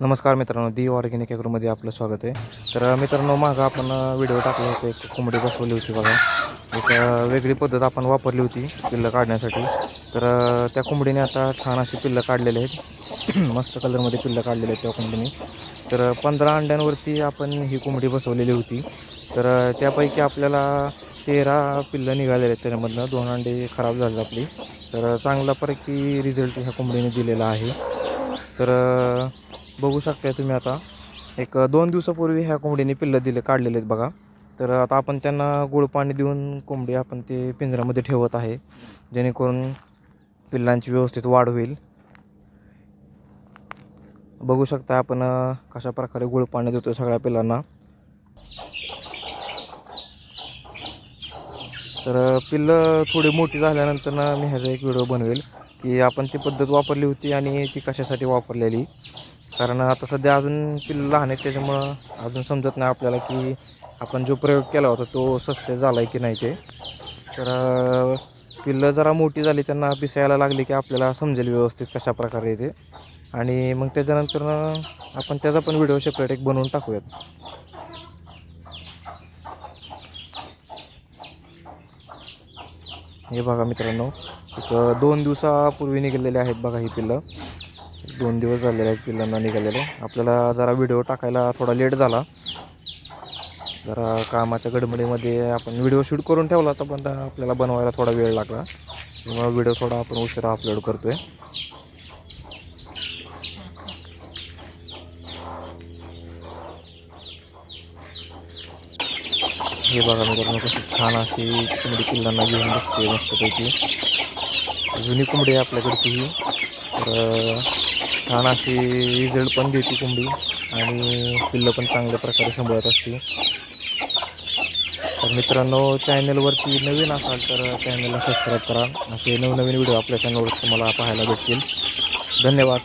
नमस्कार मित्रांनो दी ऑर्गॅनिक ॲग्रोमध्ये आपलं स्वागत आहे. तर मित्रांनो मागं आपण व्हिडिओ टाकला होता एक कोंबडी बसवली होती बघा. एक वेगळी पद्धत आपण वापरली होती पिल्लं काढण्यासाठी. तर त्या कोंबडीने आता छान अशी पिल्लं काढलेली आहेत. मस्त कलरमध्ये पिल्लं काढलेले आहेत त्या कोंबडीने. तर पंधरा अंड्यांवरती आपण ही कोंबडी बसवलेली होती. तर त्यापैकी आपल्याला तेरा पिल्लं निघालेले आहेत त्याच्यामधनं दोन अंडे खराब झाले आपली. तर चांगल्यापैकी रिझल्ट ह्या कोंबडीने दिलेला आहे. तर बघू शकताय तुम्ही आता. एक दोन दिवसापूर्वी ह्या कोंबडीने पिल्लं दिले काढलेले आहेत बघा. तर आता आपण त्यांना गुळ पाणी देऊन कोंबडी आपण ते पिंजऱ्यामध्ये ठेवत आहे. जेणेकरून पिल्लांची व्यवस्थित वाढ होईल. बघू शकता आपण कशा प्रकारे गुळ पाणी देतो सगळ्या पिल्लांना. तर पिल्लं थोडी मोठी झाल्यानंतर ना मी ह्याचा एक व्हिडिओ बनवेल. की आपण ती पद्धत वापरली होती आणि ती कशासाठी वापरलेली. कारण आता सध्या अजून पिल्लं लहान आहेत त्याच्यामुळं अजून समजत नाही आपल्याला की आपण जो प्रयोग केला होता तो सक्सेस झाला आहे की नाही ते. तर पिल्लं जरा मोठी झाली त्यांना पिसायला लागली की आपल्याला समजेल व्यवस्थित कशा प्रकारे ते. आणि मग त्याच्यानंतर आपण त्याचा पण व्हिडिओ सेपरेट एक बनवून टाकूयात. हे बघा मित्रांनो एक दोन दिवसापूर्वी निघालेले आहेत बघा ही पिल्लं. दोन दिवस झालेले आहेत पिल्लांना निघालेले. आपल्याला जरा व्हिडिओ टाकायला थोडा लेट झाला. जरा कामाच्या गडबडीमध्ये आपण व्हिडिओ शूट करून ठेवला होता पण आपल्याला बनवायला थोडा वेळ लागला. त्यामुळे व्हिडिओ थोडा आपण उशिरा अपलोड करतो आहे हे बघा मित्रांनो कशी छान अशी कोंबडी पिल्लांना घेऊन बसते मस्तपैकी. जुनी कोंबडी आहे आपल्याकडची ही. तर छान अशी रिझल्ट पण देते कोंबडी आणि पिल्लं पण चांगल्या प्रकारे सांभाळत असते. तर मित्रांनो चॅनलवरती नवीन असाल तर चॅनलला सबस्क्राईब करा. असे नवनवीन व्हिडिओ आपल्या चॅनलवर तुम्हाला पाहायला भेटतील. धन्यवाद.